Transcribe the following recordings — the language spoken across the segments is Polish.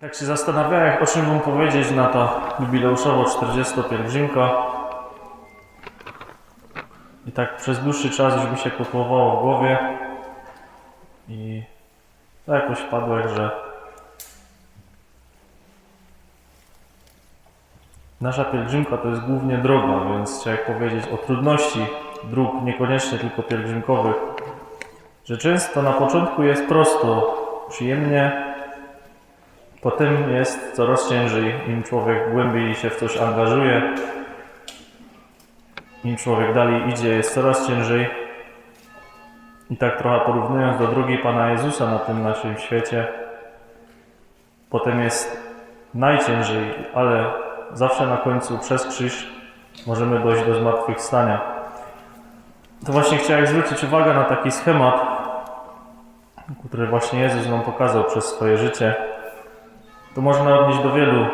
Tak się zastanawiałem, o czym bym powiedzieć na ta jubileuszowo 40 pielgrzymka. I tak przez dłuższy czas już mi się kotłowało w głowie. I to jakoś padło, że nasza pielgrzymka to jest głównie droga, więc chciałem powiedzieć o trudności dróg, niekoniecznie tylko pielgrzymkowych. Że często na początku jest prosto, przyjemnie, Potem jest coraz ciężej, im człowiek głębiej się w coś angażuje, im człowiek dalej idzie, jest coraz ciężej. I tak trochę porównując do drogi Pana Jezusa na tym naszym świecie, potem jest najciężej, ale zawsze na końcu przez krzyż możemy dojść do zmartwychwstania. To właśnie chciałem zwrócić uwagę na taki schemat, który właśnie Jezus nam pokazał przez swoje życie. To można odnieść do wielu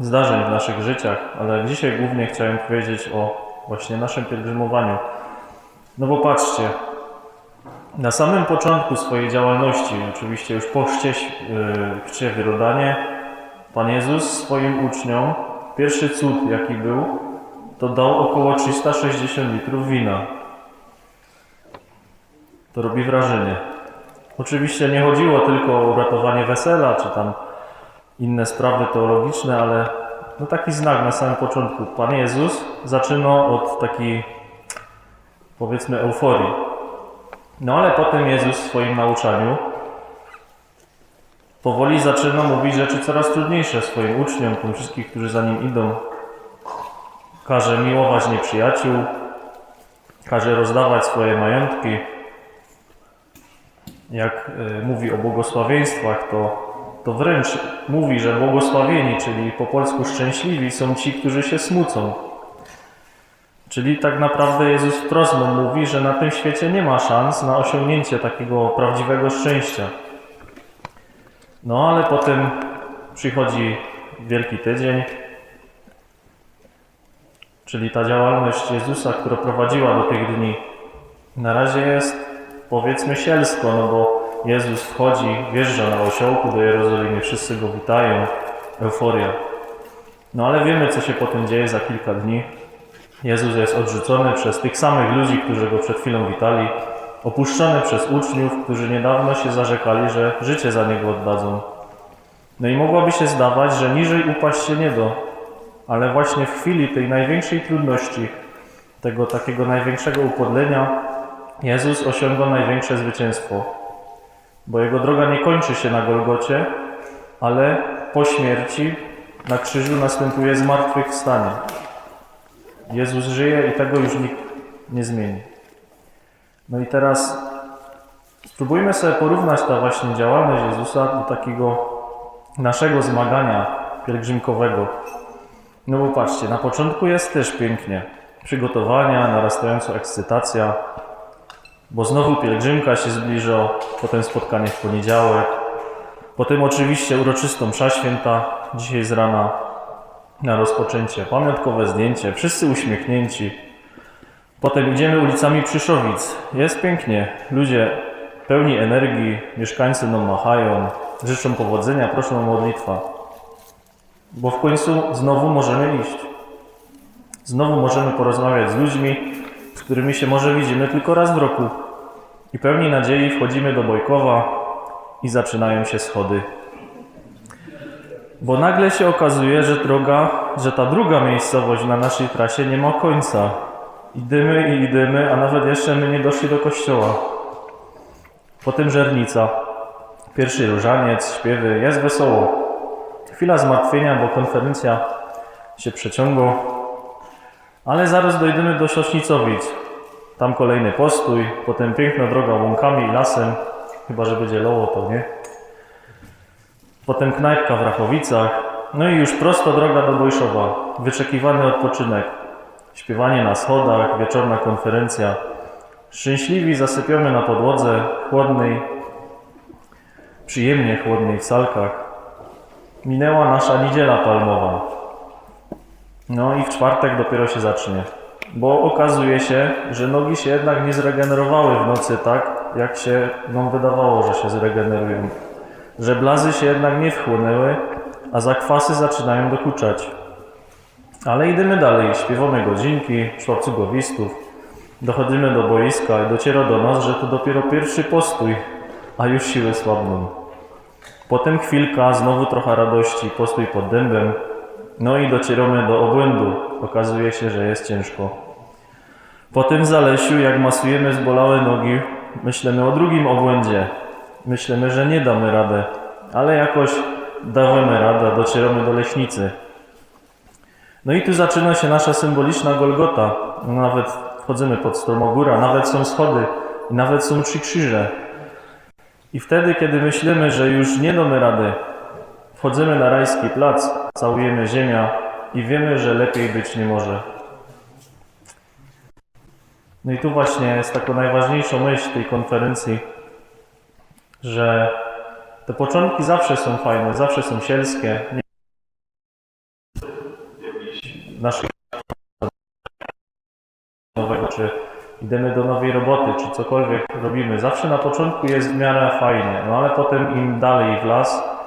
zdarzeń w naszych życiach, ale dzisiaj głównie chciałem powiedzieć o właśnie naszym pielgrzymowaniu. No bo patrzcie, na samym początku swojej działalności, oczywiście już po chrzcie, yy, chrzcie wyrodanie, Pan Jezus swoim uczniom, pierwszy cud jaki był, to dał około 360 litrów wina. To robi wrażenie. Oczywiście nie chodziło tylko o uratowanie wesela, czy tam inne sprawy teologiczne, ale no taki znak na samym początku. Pan Jezus zaczynał od takiej powiedzmy euforii. No ale potem Jezus w swoim nauczaniu powoli zaczyna mówić rzeczy coraz trudniejsze swoim uczniom, tym wszystkim, którzy za nim idą. Każe miłować nieprzyjaciół, każe rozdawać swoje majątki. Jak y, mówi o błogosławieństwach, to to wręcz mówi, że błogosławieni, czyli po polsku szczęśliwi, są ci, którzy się smucą. Czyli tak naprawdę Jezus wprost mówi, że na tym świecie nie ma szans na osiągnięcie takiego prawdziwego szczęścia. No ale potem przychodzi Wielki Tydzień, czyli ta działalność Jezusa, która prowadziła do tych dni. Na razie jest powiedzmy sielsko, no bo Jezus wchodzi, wjeżdża na osiołku do Jerozolimy, wszyscy go witają, euforia. No ale wiemy, co się potem dzieje za kilka dni. Jezus jest odrzucony przez tych samych ludzi, którzy go przed chwilą witali, opuszczony przez uczniów, którzy niedawno się zarzekali, że życie za niego oddadzą. No i mogłoby się zdawać, że niżej upaść się nie do, ale właśnie w chwili tej największej trudności, tego takiego największego upodlenia, Jezus osiąga największe zwycięstwo bo jego droga nie kończy się na Golgocie, ale po śmierci na krzyżu następuje zmartwychwstanie. Jezus żyje i tego już nikt nie zmieni. No i teraz spróbujmy sobie porównać ta właśnie działalność Jezusa do takiego naszego zmagania pielgrzymkowego. No bo patrzcie, na początku jest też pięknie. Przygotowania, narastająca ekscytacja, bo znowu pielgrzymka się zbliża, potem spotkanie w poniedziałek, potem oczywiście uroczystą msza święta, dzisiaj z rana na rozpoczęcie, pamiątkowe zdjęcie, wszyscy uśmiechnięci. Potem idziemy ulicami Przyszowic, jest pięknie, ludzie pełni energii, mieszkańcy nam machają, życzą powodzenia, proszą o modlitwa. Bo w końcu znowu możemy iść. Znowu możemy porozmawiać z ludźmi, którymi się może widzimy tylko raz w roku. I pełni nadziei wchodzimy do Bojkowa i zaczynają się schody. Bo nagle się okazuje, że droga, że ta druga miejscowość na naszej trasie nie ma końca. Idziemy i idziemy, a nawet jeszcze my nie doszli do kościoła. Potem żernica. Pierwszy różaniec, śpiewy, jest wesoło. Chwila zmartwienia, bo konferencja się przeciągła. Ale zaraz dojdziemy do Sośnicowic. Tam kolejny postój, potem piękna droga łąkami i lasem, chyba że będzie loło, to nie. Potem knajpka w Rachowicach, no i już prosto droga do Bojszowa, wyczekiwany odpoczynek, śpiewanie na schodach, wieczorna konferencja. Szczęśliwi zasypiamy na podłodze chłodnej, przyjemnie chłodnej w salkach. Minęła nasza niedziela palmowa. No i w czwartek dopiero się zacznie. Bo okazuje się, że nogi się jednak nie zregenerowały w nocy tak, jak się nam wydawało, że się zregenerują. Że blazy się jednak nie wchłonęły a zakwasy zaczynają dokuczać. Ale idziemy dalej, śpiewamy godzinki, szłapcugowistów, dochodzimy do boiska i dociera do nas, że to dopiero pierwszy postój, a już siły słabną. Potem chwilka, znowu trochę radości, postój pod dębem, no i docieramy do obłędu. Okazuje się, że jest ciężko. Potem w Zalesiu, jak masujemy zbolałe nogi, myślimy o drugim obłędzie. Myślimy, że nie damy radę, ale jakoś dawamy radę, docieramy do Leśnicy. No i tu zaczyna się nasza symboliczna Golgota. Nawet wchodzimy pod Stromogóra, nawet są schody nawet są trzy krzyże. I wtedy, kiedy myślimy, że już nie damy rady, wchodzimy na rajski plac, całujemy ziemia i wiemy, że lepiej być nie może. No i tu właśnie jest taką najważniejszą myśl tej konferencji, że te początki zawsze są fajne, zawsze są sielskie. Naszych nowego, czy idziemy do nowej roboty, czy cokolwiek robimy. Zawsze na początku jest w miarę fajnie, no ale potem im dalej w las,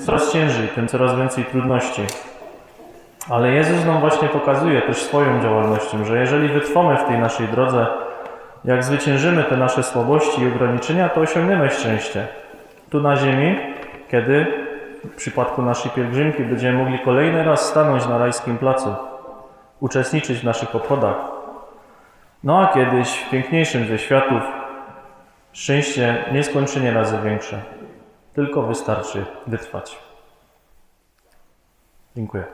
coraz ciężej, tym coraz więcej trudności. Ale Jezus nam właśnie pokazuje też swoją działalnością, że jeżeli wytrwamy w tej naszej drodze, jak zwyciężymy te nasze słabości i ograniczenia, to osiągniemy szczęście. Tu na ziemi, kiedy w przypadku naszej pielgrzymki będziemy mogli kolejny raz stanąć na rajskim placu, uczestniczyć w naszych obchodach. No a kiedyś w piękniejszym ze światów szczęście nieskończenie razy większe. Tylko wystarczy wytrwać. Dziękuję.